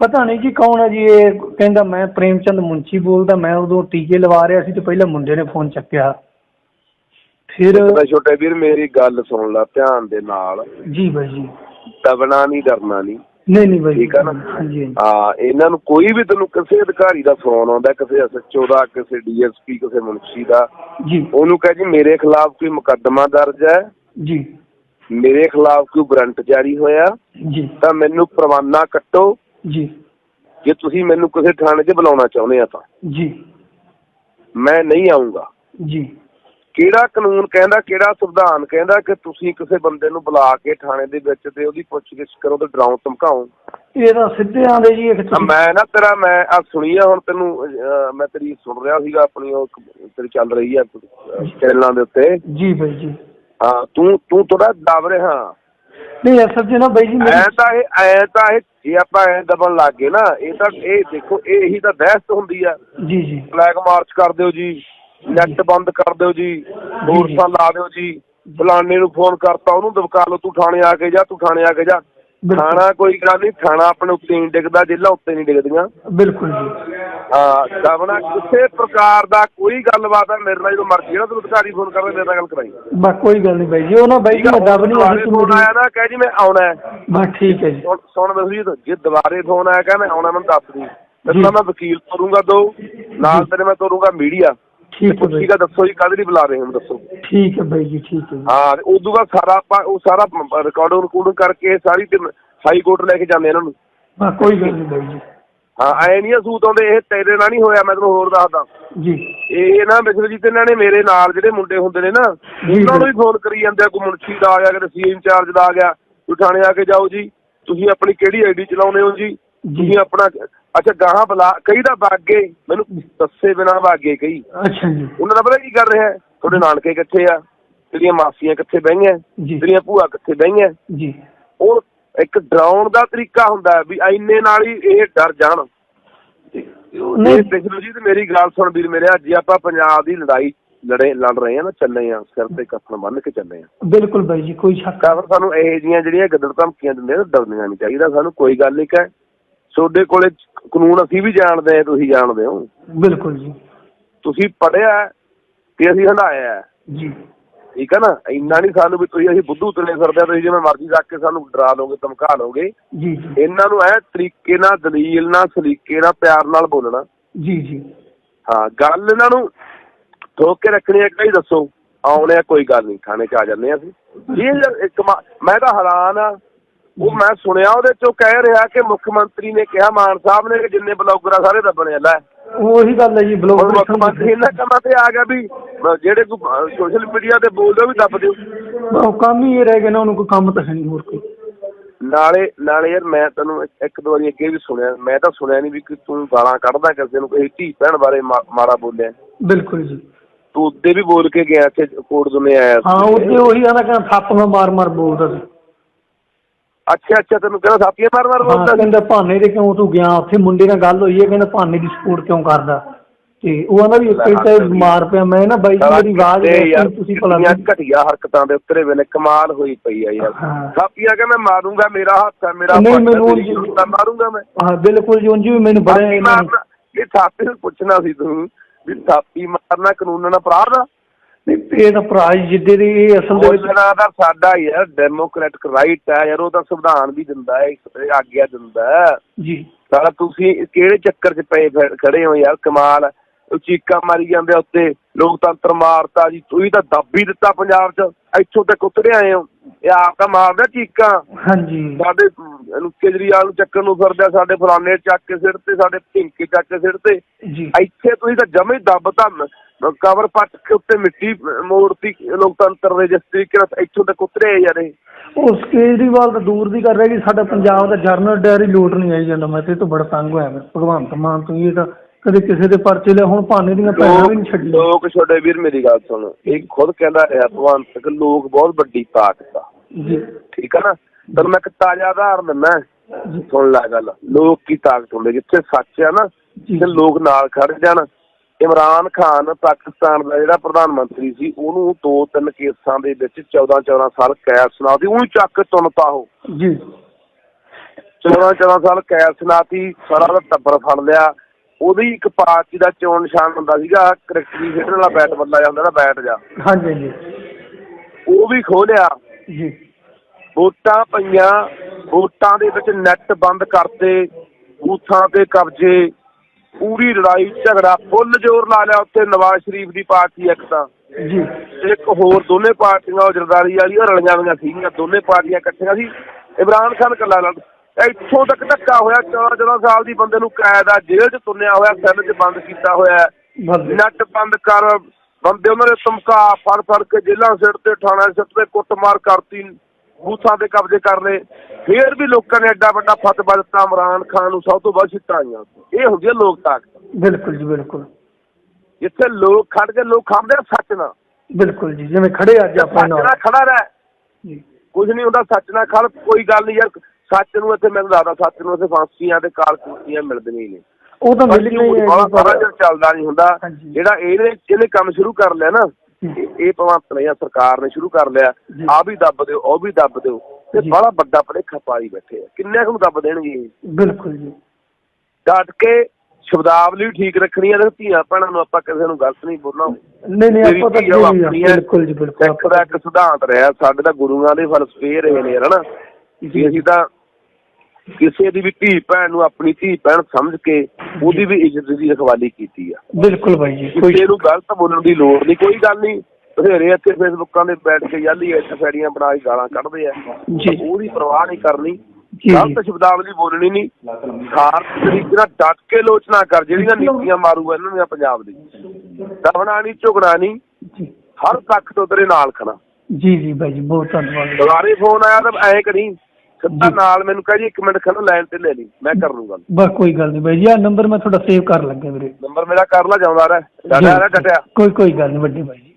ਪਤਾ ਨਹੀਂ ਜੀ ਕੌਣ ਹੈ ਜੀ ਇਹ ਕਹਿੰਦਾ ਮੈਂ ਪ੍ਰੇਮਚੰਦ ਮੁੰਚੀ ਬੋਲਦਾ ਮੈਂ ਉਦੋਂ ਟੀਕੇ ਲਵਾ ਰਿਹਾ ਸੀ ਤੇ ਪਹਿਲਾਂ ਮੁੰਡੇ ਨੇ ਫੋਨ ਚੱਕਿਆ। ਫਿਰ ਛੋਟੇ ਵੀਰ ਮੇਰੀ ਗੱਲ ਸੁਣ ਲੈ ਧਿਆਨ ਦੇ ਨਾਲ। ਜੀ ਬਾਈ ਜੀ। ਦਬਣਾ ਨਹੀਂ ਡਰਨਾ ਨਹੀਂ। ਨਹੀਂ ਨਹੀਂ ਬਾਈ ਠੀਕ ਆ ਨਾ? ਹਾਂਜੀ ਹਾਂਜੀ। ਹਾਂ ਇਹਨਾਂ ਨੂੰ ਕੋਈ ਵੀ ਤੈਨੂੰ ਕਿਸੇ ਅਧਿਕਾਰੀ ਦਾ ਫੋਨ ਆਉਂਦਾ ਕਿਸੇ ਐਸਐਚਓ ਦਾ ਕਿਸੇ ਡੀਐਸਪੀ ਕਿਸੇ ਮੁਨਸ਼ੀ ਦਾ ਜੀ। ਉਹਨੂੰ ਕਹੇ ਜੀ ਮੇਰੇ ਖਿਲਾਫ ਕੋਈ ਮੁਕੱਦਮਾ ਦਰਜ ਹੈ? ਜੀ। ਮੇਰੇ ਖਿਲਾਫ ਕੋਈ ਵਾਰੰਟ ਜਾਰੀ ਹੋਇਆ? ਜੀ। ਤਾਂ ਮੈਨੂੰ ਪ੍ਰਵਾਨਾ ਕੱਟੋ। ਜੀ। ਜੇ ਤੁਸੀਂ ਮੈਨੂੰ ਕਿਸੇ ਥਾਣੇ 'ਚ ਬੁਲਾਉਣਾ ਚਾਹੁੰਦੇ ਆ ਤਾਂ। ਜੀ। ਮੈਂ ਨਹੀਂ ਆਉਂਗਾ ਜੀ। ਕਿਹੜਾ ਕਾਨੂੰਨ ਕਹਿੰਦਾ ਕਿਹੜਾ ਸੰਵਿਧਾਨ ਕਹਿੰਦਾ ਕਿ ਤੁਸੀਂ ਕਿਸੇ ਬੰਦੇ ਨੂੰ ਬੁਲਾ ਕੇ ਥਾਣੇ ਦੇ ਵਿੱਚ ਤੇ ਉਹਦੀ ਪੁੱਛਗਿੱਛ ਕਰੋ ਤੇ ਡਰਾਉ ਧਮਕਾਓ? ਇਹ ਤਾਂ ਸਿੱਧੇ ਆਂਦੇ ਜੀ ਇੱਕ ਤੁਸੀਂ ਮੈਂ ਨਾ ਤੇਰਾ ਮੈਂ ਆ ਸੁਣੀ ਆ ਹੁਣ ਤੈਨੂੰ ਅਹ, ਮੈਂ ਤੇਰੀ ਸੁਣ ਰਿਹਾ ਸੀਗਾ ਆਪਣੀ ਉਹ ਇੱਕ ਤੇਰੀ ਚੱਲ ਰਹੀ ਆ ਅਹ, ਚੈਨਲਾਂ ਦੇ ਉੱਤੇ। ਜੀ ਬਾਈ ਜੀ। ਹਾਂ ਤੂੰ ਤੂੰ ਥੋੜਾ ਦਬ ਰਿਹਾ। ਨਹੀਂ ਅਸਲ 'ਚ ਨਾ ਬਾਈ ਜੀ ਐ ਮੇਰੀ ਤਾਂ ਇਹ ਐ ਤਾਂ ਇਹ ਜੇ ਆਪਾਂ ਐ ਦਬਣ ਲੱਗ ਗਏ ਨਾ ਇਹ ਤਾਂ ਇਹ ਦੇਖੋ ਇਹ ਇਹੀ ਤਾਂ ਬਹਿਸ ਹੁੰਦੀ ਆ। ਜੀ ਜੀ। ਫਲੈਗ ਮਾਰਚ ਕਰ ਦਿਓ ਜੀ ਨੈਟ ਬੰਦ ਕਰ ਦਿਓ ਜੀ ਫੋਰਸਾਂ ਲਾ ਦਿਓ ਜੀ। ਫਲਾਣੇ ਨੂੰ ਫੋਨ ਕਰਤਾ ਉਹਨੂੰ ਦਬਕਾ ਲਓ ਤੂੰ ਥਾਣੇ ਆ ਕੇ ਜਾ ਤੂੰ ਥਾਣੇ ਆ ਕੇ ਜਾ। ਬਿਲਕੁਲ। ਥਾਣਾ ਕੋਈ ਗੱਲ ਨਹੀਂ ਥਾਣਾ ਆਪਣੇ ਉੱਤੇ ਨਹੀਂ ਡਿੱਗਦਾ ਜੇਲਾਂ ਉੱਤੇ ਨਹੀਂ ਡਿੱਗਦੀਆਂ। ਬਿਲਕੁਲ ਜੀ। ਹਾਂ ਦਬਣਾ ਕਿਸੇ ਪ੍ਰਕਾਰ ਦਾ ਕੋਈ ਗੱਲਬਾਤ ਹੈ ਮੇਰੇ ਨਾਲ ਜਦੋਂ ਮਰਜ਼ੀ ਨਾ ਤੂੰ ਅਧਿਕਾਰੀ ਫੋਨ ਕਰਦੇ ਮੇਰੇ ਨਾਲ ਗੱਲ ਕਰਾਈ। ਬਸ ਕੋਈ ਗੱਲ ਨਹੀਂ ਬਾਈ ਜੀ ਉਹ ਨਾ ਬਾਈ ਜੀ ਮੈਂ ਦਬ ਨਹੀਂ ਆਉਂਦੀ ਤੂੰ ਫੋਨ ਮੇਰੀ ਆਇਆ ਨਾ ਕਹਿ ਜੀ ਮੈਂ ਆਉਣਾ ਹੈ। ਬਸ ਠੀਕ ਹੈ ਜੀ। ਸੁਣ- ਸੁਣ ਮੈਨੂੰ ਜੇ ਦੁਬਾਰੇ ਫੋਨ ਆਇਆ ਕਹਿ ਮੈਂ ਆਉਣਾ ਮੈਨੂੰ ਦੱਸ ਦੀ। ਜੀ। ਫਿਰ ਤਾਂ ਮੈਂ ਵਕੀਲ ਤੋਰੂੰਗਾ ਦੋ ਨਾਲ ਤੇਰੇ ਮੈਂ ਤੋਰੂੰਗਾ ਮੀਡੀਆ। ਠੀਕ ਹੈ ਦੱਸੋ ਜੀ ਕਾਹਦੇ ਲਈ ਬੁਲਾ ਰਹੇ ਹੋ ਦੱਸੋ। ਠੀਕ ਹੈ ਬਾਈ ਜੀ ਠੀਕ ਹੈ ਜੀ। ਹਾਂ ਤੇ ਉਦੋਂ ਬਾਅਦ ਸਾਰਾ ਆਪਾਂ ਉਹ ਸਾਰਾ ਰਿਕਾਰਡ ਰਿਕਾਰਡ ਕਰਕੇ ਸਾਰੀ ਹਾਈ ਕੋਰਟ ਲੈ ਕੇ ਜਾਂਦੇ ਇਹਨਾਂ ਨੂੰ। ਬਸ ਕੋਈ ਗੱਲ ਨਹੀਂ ਬਾਈ ਜੀ। ਹਾਂ ਐ ਨਹੀਂ ਸੂਤ ਆਉਂਦੇ ਇਹ ਤੇਰੇ ਨਾਲ ਨਹੀਂ ਹੋਇਆ ਮੈਂ ਤੈਨੂੰ ਹੋਰ ਦੱਸਦਾ। ਜੀ। ਇਹ ਨਾ ਵਿਸ਼ਵਜੀਤ ਇਹਨਾਂ ਨੇ ਮੇਰੇ ਨਾਲ ਜਿਹੜੇ ਮੁੰਡੇ ਹੁੰਦੇ ਨੇ ਨਾ ਉਹਨਾਂ ਨੂੰ ਵੀ ਫੋਨ ਕਰੀ ਜਾਂਦੇ ਆ ਕੋਈ ਮੁਨਸ਼ੀ ਦਾ ਆ ਗਿਆ ਕਿਤੇ ਸੀ ਇੰਚਾਰਜ ਦਾ ਆ ਗਿਆ ਤੂੰ ਥਾਣੇ ਆ ਕੇ ਜਾਓ ਜੀ ਤੁਸੀਂ ਆਪਣੀ ਕਿਹੜੀ ਆਈਡੀ ਚਲਾਉਂਦੇ ਹੋ ਜੀ? ਤੁਸੀਂ ਆਪਣਾ ਅੱਛਾ ਗਾਹਾਂ ਬੁਲਾ ਕਈ ਦਾ ਬਾਗੇ ਮੈਨੂੰ ਦੱਸੇ ਬਿਨਾ ਬਾਗੇ ਕਈ ਅੱਛਾ ਜੀ। ਉਹਨਾਂ ਦਾ ਪਤਾ ਕੀ ਕਰ ਰਿਹਾ? ਤੁਹਾਡੇ ਨਾਨਕੇ ਕਿੱਥੇ ਆ ਤੇਰੀਆਂ ਮਾਸੀਆਂ ਕਿੱਥੇ ਬਹਿਆਂ। ਤੇਰੀਆਂ ਭੂਆ ਕਿੱਥੇ ਬਹਿਆਂ ਜੀ। ਉਹ ਇੱਕ ਡਰਾਉਣ ਦਾ ਤਰੀਕਾ ਹੁੰਦਾ ਹੈ ਵੀ ਇੰਨੇ ਨਾਲ ਹੀ ਇਹ ਡਰ ਜਾਣ। ਨਹੀਂ। ਦੇਖੋ ਜੀ ਤੇ ਮੇਰੀ ਗੱਲ ਸੁਣ ਵੀਰ ਮੇਰੇ ਅੱਜ ਆਪਾਂ ਪੰਜਾਬ ਦੀ ਲੜਾਈ ਲੜੇ ਲੜ ਰਹੇ ਆ ਨਾ ਚੱਲੇ ਆ ਸਿਰ ਤੇ ਕਫਨ ਬੰਨ ਕੇ ਚੱਲੇ ਆ ਬਿਲਕੁਲ ਬਾਈ ਜੀ ਕੋਈ ਸ਼ੱਕ ਕਾਰਨ ਸਾਨੂੰ ਇਹ ਜੀਆਂ ਜਿਹੜੀਆਂ ਗੱਦਰ ਧਮਕੀਆਂ ਦਿੰਦੇ ਨੇ ਡਰਨੀਆਂ ਨਹੀਂ ਚਾਹੀਦਾ ਸਾਨੂੰ ਕੋਈ ਗੱਲ ਨਹੀਂ ਕਹੇ। ਤੁਹਾਡੇ ਕੋਲੇ ਕਾਨੂੰਨ ਅਸੀਂ ਵੀ ਜਾਣਦੇ ਆ ਤੁਸੀਂ ਜਾਣਦੇ ਹੋ। ਬਿਲਕੁਲ ਜੀ। ਤੁਸੀਂ ਪੜਿਆ ਤੇ ਅਸੀਂ ਹੰਡਾਇਆ। ਜੀ। ਠੀਕ ਹੈ ਨਾ? ਇੰਨਾ ਨਹੀਂ ਸਾਨੂੰ ਵੀ ਤੁਸੀਂ ਅਸੀਂ ਬੁੱਧੂ ਤੁਲੇ ਫਿਰਦੇ ਆ ਤੁਸੀਂ ਜਿਵੇਂ ਮਰਜ਼ੀ ਰੱਖ ਕੇ ਸਾਨੂੰ ਡਰਾ ਲਓਗੇ ਧਮਕਾ ਲਓਗੇ ਜੀ ਜੀ। ਇਹਨਾਂ ਨੂੰ ਐ ਤਰੀਕੇ ਨਾਲ ਦਲੀਲ ਨਾਲ ਸਲੀਕੇ ਨਾਲ ਪਿਆਰ ਨਾਲ ਬੋਲਣਾ। ਜੀ ਜੀ। ਹਾਂ ਗੱਲ ਇਹਨਾਂ ਨੂੰ ਠੋਕ ਕੇ ਰੱਖਣੀ ਹੈ ਕਈ ਦੱਸੋ? ਆਉਣੇ ਆ ਕੋਈ ਗੱਲ ਨਹੀਂ ਥਾਣੇ 'ਚ ਆ ਜਾਂਦੇ ਆ ਅਸੀਂ। ਇਹ ਯਾਰ ਇੱਕ ਮੈਂ ਤਾਂ ਹੈਰਾਨ ਆ। ਉਹ ਮੈਂ ਸੁਣਿਆ ਉਹਦੇ ਚੋਂ ਕਹਿ ਰਿਹਾ ਕਿ ਮੁੱਖ ਮੰਤਰੀ ਨੇ ਕਿਹਾ ਮਾਨ ਸਾਹਿਬ ਨੇ ਕਿ ਜਿੰਨੇ ਬਲੌਗਰ ਆ ਸਾਰੇ ਦੱਬਣੇ ਆ ਲੈ। ਉਹੀ ਗੱਲ ਹੈ ਜੀ ਹੁਣ ਬਲੌਗ ਮੁੱਖ ਮੰਤਰੀ ਇਹਨਾਂ ਕੰਮਾਂ ਤੇ ਆ ਗਿਆ ਵੀ ਜਿਹੜੇ ਕੋਈ ਸੋਸ਼ਲ ਮੀਡੀਆ ਤੇ ਬੋਲਦੇ ਵੀ ਦੱਬ ਦਿਓ। ਉਹ ਕੰਮ ਹੀ ਇਹ ਰਹਿ ਗਿਆ ਨਾ ਉਹਨੂੰ ਕੋਈ ਕੰਮ ਤਾਂ ਹੈ ਨਹੀਂ ਹੋਰ ਕੋਈ। ਨਾਲੇ ਨਾਲੇ ਯਾਰ ਮੈਂ ਤੈਨੂੰ ਇੱਕ- ਦੋ ਵਾਰੀ ਅੱਗੇ ਵੀ ਸੁਣਿਆ ਮੈਂ ਤਾਂ ਸੁਣਿਆ ਨਹੀਂ ਵੀ ਕਿ ਤੂੰ ਗਾਲਾਂ ਕੱਢਦਾ ਕਿਸੇ ਨੂੰ ਕਿਸੇ ਧੀ ਭੈਣ ਬਾਰੇ ਮਾੜਾ ਬੋਲਿਆ। ਬਿਲਕੁਲ ਜੀ। ਤੂੰ ਉੱਤੇ ਵੀ ਬੋਲ ਕੇ ਗਿਆ ਇੱਥੇ ਕੋਰਟ ਦੁਨੇ ਆਇਆ ਹਾਂ। ਉਹਦੇ ਉਹੀ ਆਂਦਾ ਕਹਿੰਦਾ ਥੱਪ ਨਾਲ ਮਾਰ ਮਾਰ ਬੋਲਦਾ ਸੀ। ਅੱਛਾ ਅੱਛਾ ਤੈਨੂੰ ਕਹਿੰਦਾ ਸਾਪੀਆਂ ਮਾਰ ਮਾਰ ਹਾਂ ਬੋਲਦਾ ਕਹਿੰਦਾ ਭਾਨੇ ਦੇ ਕਿਉਂ ਤੂੰ ਗਿਆ? ਉੱਥੇ ਮੁੰਡੇ ਨਾਲ ਗੱਲ ਹੋਈ ਹੈ ਕਹਿੰਦਾ ਭਾਨੇ ਦੀ ਸਪੋਰਟ ਕਿਉਂ ਕਰਦਾ? ਤੇ ਉਹ ਆਂਦਾ ਵੀ ਇੱਕ ਤਾਂ ਮਾਰ ਪਿਆ ਮੈਂ ਨਾ ਬਾਈ ਜੀ ਮੇਰੀ ਆਵਾਜ਼ ਤੇ ਵੇਖ ਤੁਸੀਂ ਭਲਾ ਕਿੰਨੀਆਂ ਘਟੀਆ ਹਰਕਤਾਂ ਦੇ ਉੱਤਰੇ ਵੇਲੇ ਕਮਾਲ ਹੋਈ ਪਈ ਆ ਯਾਰ। ਹਾਂ। ਸਾਪੀਆਂ ਕਿ ਮੈਂ ਮਾਰੂੰਗਾ ਮੇਰਾ ਹੱਥ ਹੈ ਮੇਰਾ ਨਹੀਂ, ਮੈਨੂੰ ਹੈ, ਮਾਰੂੰਗਾ ਮੈਂ। ਹਾਂ ਬਿਲਕੁਲ ਜੀ ਉਂਝ ਵੀ ਮੈਨੂੰ ਬੜਾ ਥਾਪੀ ਇਹਨਾਂ ਨੇ- ਮਾਰਨਾ ਇਹ ਥਾਪੀ ਨੂੰ ਪੁੱਛਣਾ ਸੀ ਤੂੰ ਵੀ ਥਾਪੀ ਮਾਰਨਾ ਕਾਨੂੰਨ ਨਾਲ ਅਪਰਾਧ ਆ? ਨਹੀਂ, ਇਹ ਤਾਂ ਭਰਾ ਜੀ ਜਿੱਦੇ ਦੀ ਇਹ ਅਸਲ ਦੇ ਵਿੱਚ ਬੋਲਣਾ ਦਾ ਸਾਡਾ ਯਾਰ ਡੈਮੋਕ੍ਰੈਟਿਕ ਰਾਈਟ ਹੈ ਯਾਰ ਉਹ ਤਾਂ ਸੰਵਿਧਾਨ ਵੀ ਦਿੰਦਾ ਹੈ ਇਹ ਆਗਿਆ ਦਿੰਦਾ ਹੈ ਜੀ ਸਾਲਾ ਤੁਸੀਂ ਕਿਹੜੇ ਚੱਕਰ 'ਚ ਪਏ ਫਿਰ- ਖੜੇ ਹੋ ਯਾਰ ਕਮਾਲ ਹੈ। ਚੀਕਾਂ ਮਾਰੀ ਜਾਂਦੇ ਉੱਤੇ। ਲੋਕਤੰਤਰ ਮਾਰਤਾ ਜੀ। ਤੁਸੀਂ ਤਾਂ ਦੱਬ ਹੀ ਦਿੱਤਾ ਪੰਜਾਬ 'ਚ। ਇੱਥੋਂ ਤੱਕ ਉਤਰੇ ਆਏ ਹੋ। ਇਹ ਆਪ ਤਾਂ ਮਾਰਦਾ ਚੀਕਾਂ। ਹਾਂਜੀ। ਸਾਡੇ ਇਹਨੂੰ ਕੇਜਰੀਵਾਲ ਨੂੰ ਚੱਕਣ ਨੂੰ ਫਿਰਦਾ ਸਾਡੇ ਫਲਾਣੇ ਚੱਕ ਕੇ ਸਿਰ ਤੇ ਸਾਡੇ ਢਿੰਕੇ ਚੱਕ ਕੇ ਸਿਰ ਤੇ। ਜੀ। ਇੱਥੇ ਤੁਸੀਂ ਤਾਂ ਜਮੇ ਦੱਬ ਤਾਂ ਕਵਰ ਪੱਟ ਕੇ ਉੱਤੇ ਮਿੱਟੀ ਮੋੜਤੀ ਲੋਕਤੰਤਰ ਦੇ ਜਿਸ ਤਰੀਕੇ ਨਾਲ ਇੱਥੋਂ ਤੱਕ ਉਤਰੇ ਆ ਯਾਰ ਇਹ। ਉਸ ਕੇਜਰੀਵਾਲ ਤਾਂ ਦੂਰ ਦੀ ਕਰ ਰਿਹਾ ਕਿ ਸਾਡਾ ਪੰਜਾਬ ਦਾ ਜਰਨਲ ਡਾਇਰੀ ਲੋਟ ਨਹੀਂ ਆਈ ਜਾਂਦਾ। ਮੈਂ ਤੇ ਇਹ ਤੋਂ ਬੜਾ ਤੰਗ ਹੋਇਆ। ਮੈਂ ਭਗਵੰਤ ਮਾਨ ਤੋਂ ਇਹ ਤਾਂ ਕਦੇ ਕਿਸੇ ਦੇ ਪਰਚੇ ਲਿਆ ਹੁਣ ਭਾਨੇ ਦੀਆਂ ਭੈਣਾਂ ਵੀ ਨਹੀਂ ਲੋਕ ਛੱਡੀ ਲੋਕ ਛੋਟੇ ਵੀਰ ਮੇਰੀ ਗੱਲ ਸੁਣ। ਇਹ ਖੁਦ ਕਹਿੰਦਾ ਰਿਹਾ ਭਗਵਾਨ ਤੱਕ ਲੋਕ ਬਹੁਤ ਵੱਡੀ ਤਾਕਤ ਆ। ਜੀ। ਠੀਕ ਆ ਨਾ? ਤੈਨੂੰ ਮੈਂ ਇੱਕ ਤਾਜ਼ਾ ਉਦਾਹਰਨ ਦਿੰਦਾ। ਸੁਣ ਲੈ ਗੱਲ। ਲੋਕ ਕੀ ਤਾਕਤ ਹੁੰਦੇ? ਜਿੱਥੇ ਸੱਚ ਆ ਨਾ ਤੇ ਲੋਕ ਨਾਲ ਖੜ ਜਾਣ। ਇਮਰਾਨ ਖਾਨ ਪਾਕਿਸਤਾਨ ਦਾ ਜਿਹੜਾ ਪ੍ਰਧਾਨ ਮੰਤਰੀ ਸੀ ਉਹਨੂੰ ਦੋ ਤਿੰਨ ਕੇਸਾਂ ਦੇ ਵਿੱਚ 14 14 ਸਾਲ ਕੈਦ ਸੁਣਾ ਦੀ ਉਹਨੂੰ ਚੱਕ ਤੁੰਨਤਾ ਉਹ। ਜੀ। 14 14 ਸਾਲ ਕੈਦ ਸੁਣਾਤੀ ਸਾਰਾ ਦਾ ਟੱਬਰ ਫੜ ਲਿਆ। ਉਹਦੀ ਇੱਕ ਪਾਰਟੀ ਦਾ ਚੋਣ ਨਿਸ਼ਾਨ ਹੁੰਦਾ ਸੀਗਾ ਕ੍ਰਿਕਟ ਦੀ ਖੇਡਣ ਵਾਲਾ ਬੈਟ ਬੰਦਾ ਜਾਂਦਾ ਨਾ ਬੈਟ ਜਾ ਹਾਂਜੀ ਜੀ ਉਹ ਵੀ ਖੋਲਿਆ ਜੀ। ਵੋਟਾਂ ਪਈਆਂ ਵੋਟਾਂ ਦੇ ਵਿੱਚ ਨੈਟ ਬੰਦ ਕਰਤੇ ਬੂਥਾਂ ਤੇ ਕਬਜ਼ੇ ਪੂਰੀ ਲੜਾਈ ਝਗੜਾ ਫੁੱਲ ਜ਼ੋਰ ਲਾ ਲਿਆ ਉੱਥੇ ਨਵਾਜ਼ ਸ਼ਰੀਫ ਦੀ ਪਾਰਟੀ ਇੱਕ ਤਾਂ। ਜੀ। ਇੱਕ ਹੋਰ ਦੋਨੇ ਪਾਰਟੀਆਂ ਉਹ ਜਰਦਾਰੀ ਵਾਲੀ ਉਹ ਰਲੀਆਂ ਹੋਈਆਂ ਸੀਗੀਆਂ ਦੋਨੇ ਪਾਰਟੀਆਂ ਇਕੱਠੀਆਂ ਸੀ। ਇਮਰਾਨ ਖਾਨ ਕੱਲਾ ਲੜ ਇੱਥੋਂ ਤੱਕ ਧੱਕਾ ਹੋਇਆ 14 14 ਸਾਲ ਦੀ ਬੰਦੇ ਨੂੰ ਕੈਦ ਆ ਜੇਲ੍ਹ 'ਚ ਤੁੰਨਿਆ ਹੋਇਆ ਸੈੱਲ 'ਚ ਬੰਦ ਕੀਤਾ ਹੋਇਆ ਨੱਟ ਬੰਦ ਕਰ ਬੰਦੇ ਉਹਨਾਂ ਨੇ ਧਮਕਾ ਫੜ ਫੜ ਕੇ ਜੇਲ੍ਹਾਂ ਸਿਰ ਤੇ ਥਾਣਾ ਸਿਰ ਤੇ ਕੁੱਟਮਾਰ ਕਰਤੀ ਬੂਥਾਂ ਤੇ ਕਬਜ਼ੇ ਕਰ ਲਏ। ਫੇਰ ਵੀ ਲੋਕਾਂ ਨੇ ਐਡਾ ਵੱਡਾ ਫਤਵਾ ਦਿੱਤਾ ਇਮਰਾਨ ਖਾਨ ਨੂੰ ਸਭ ਤੋਂ ਵੱਧ ਸਿੱਟਾਂ ਆਈਆਂ। ਇਹ ਹੁੰਦੀ ਹੈ ਲੋਕ ਤਾਕਤ। ਬਿਲਕੁਲ ਜੀ ਬਿਲਕੁਲ। ਜਿੱਥੇ ਲੋਕ ਖੜ ਕੇ ਲੋਕ ਖੜਦੇ ਆ ਸੱਚ ਨਾਲ। ਬਿਲਕੁਲ ਜੀ ਜਿਵੇਂ ਖੜੇ ਅੱਜ ਆਪਾਂ ਨਾਲ। ਖੜਾ ਰਹਿ। ਜੀ। ਕੁਝ ਨਹੀਂ ਹੁੰਦਾ ਸੱਚ ਨਾਲ ਖੜ ਕੋਈ ਗੱਲ ਨਹੀਂ ਯਾਰ। ਸੱਚ ਨੂੰ ਇੱਥੇ ਮੈਨੂੰ ਲੱਗਦਾ ਸੱਚ ਨੂੰ ਇੱਥੇ ਫਾਂਸੀਆਂ ਤੇ ਕਾਲ ਕੁੱਤੀਆਂ ਮਿਲਦੀਆਂ ਹੀ ਨੇ ਉਹ ਤਾਂ ਮਿਲ ਗਈ ਜੀ, ਸਾਰਾ ਦਿਨ ਚੱਲਦਾ ਨਹੀਂ ਹੁੰਦਾ। ਜਿਹੜਾ ਇਹਨੇ ਇਹਨੇ ਕੰਮ ਸ਼ੁਰੂ ਕਰ ਲਿਆ ਨਾ ਜੀ। ਇਹ- ਭਗਵੰਤ ਨੇ ਜਾਂ ਸਰਕਾਰ ਨੇ ਸ਼ੁਰੂ ਕਰ ਲਿਆ ਜੀ। ਆ ਵੀ ਦੱਬ ਦਿਓ ਉਹ ਵੀ ਦੱਬ ਦਿਓ ਤੇ ਜੀ। ਬੜਾ ਵੱਡਾ ਭਲੇਖਾ ਪਾਈ ਬੈਠੇ ਆ ਕਿੰਨੇ ਨੂੰ ਦੱਬ ਦੇਣਗੇ? ਬਿਲਕੁਲ ਜੀ ਡਟ ਕੇ ਸ਼ਬਦਾਵਲੀ ਠੀਕ ਰੱਖਣੀ ਹੈ ਤੇ ਧੀਆਂ ਭੈਣਾਂ ਨੂੰ ਆਪਾਂ ਕਿਸੇ ਨੂੰ ਗਲਤ ਨਹੀਂ ਬੋਲਣਾ ਨਹੀਂ ਨਹੀਂ ਆਪਾਂ ਤਾਂ ਜੀ। ਬਿਲਕੁਲ ਜੀ ਬਿਲਕੁਲ ਸਿੱਖ ਦਾ ਇੱਕ ਸਿਧਾਂਤ ਰਿਹਾ ਸਾਡੇ ਤਾਂ ਗੁਰੂਆਂ ਦੇ ਫਲਸਫੇ ਰਹੇ ਨੇ ਹਨਾ ਵੀ ਅਸੀਂ ਤਾਂ ਕਿਸੇ ਦੀ ਵੀ ਧੀ ਭੈਣ ਨੂੰ ਆਪਣੀ ਧੀ ਭੈਣ ਸਮਝ ਕੇ ਉਹਦੀ ਵੀ ਇੱਜ਼ਤ ਦੀ ਰਖਵਾਲੀ ਕੀਤੀ ਆ। ਬਿਲਕੁਲ ਬਾਈ ਜੀ ਕੋਈ ਕਿਸੇ ਨੂੰ ਗਲਤ ਬੋਲਣ ਦੀ ਲੋੜ ਨਹੀਂ ਕੋਈ ਗੱਲ ਨਹੀਂ। ਬਥੇਰੇ ਇੱਥੇ ਫੇਸਬੁੱਕਾਂ ਦੇ ਬੈਠ ਕੇ ਯਾਲੀ ਇੱਥੇ ਫੈੜੀਆਂ ਬਣਾ ਕੇ ਗਾਲਾਂ ਕੱਢਦੇ ਆ। ਉਹਦੀ ਪਰਵਾਹ ਨਹੀਂ ਕਰਨੀ ਗਲਤ ਸ਼ਬਦਾਵਲੀ ਬੋਲਣੀ ਨਹੀਂ। ਖਾਰ ਤਰੀਕੇ ਨਾਲ ਡਟ ਕੇ ਲੋਚਨਾ ਕਰ ਜਿਹੜੀਆਂ ਨੀਤੀਆਂ ਮਾਰੂ ਇਹਨਾਂ ਦੀਆਂ ਪੰਜਾਬ ਦੀ। ਦਬਣਾ ਨਹੀਂ ਝੁਕਣਾ ਨਹੀਂ ਹਰ ਤੱਕ ਤੋਂ ਤੇਰੇ ਨਾਲ ਖੜਾ। ਜੀ ਜੀ ਬਾਈ ਜੀ ਬਹੁਤ ਧੰਨਵਾਦ। ਦੁਬਾਰੇ ਫੋਨ ਆਇਆ ਤਾਂ ਐਂ ਕਰੀ। ਸਿੱਧਾ। ਨਾਲ ਮੈਨੂੰ ਕਹੇ ਜੀ ਇੱਕ ਮਿੰਟ ਖੜੋ ਲਾਈਨ ਤੇ ਲੈ ਲਈ ਮੈਂ ਕਰ ਲੂੰਗਾ। ਬਸ ਕੋਈ ਗੱਲ ਨਹੀਂ ਬਾਈ ਜੀ ਆ ਨੰਬਰ ਮੈਂ ਤੁਹਾਡਾ ਸੇਵ ਕਰ ਲੱਗਾ ਵੀਰੇ। ਨੰਬਰ ਮੇਰਾ ਕਰ ਲਾ ਜਾਉਂਦਾ ਰਹਿ। ਡਟਿਆ ਰਹਿ ਡਟਿਆ। ਕੋਈ ਕੋਈ ਗੱਲ ਨਹੀਂ ਵੱਡੇ ਬਾਈ ਜੀ।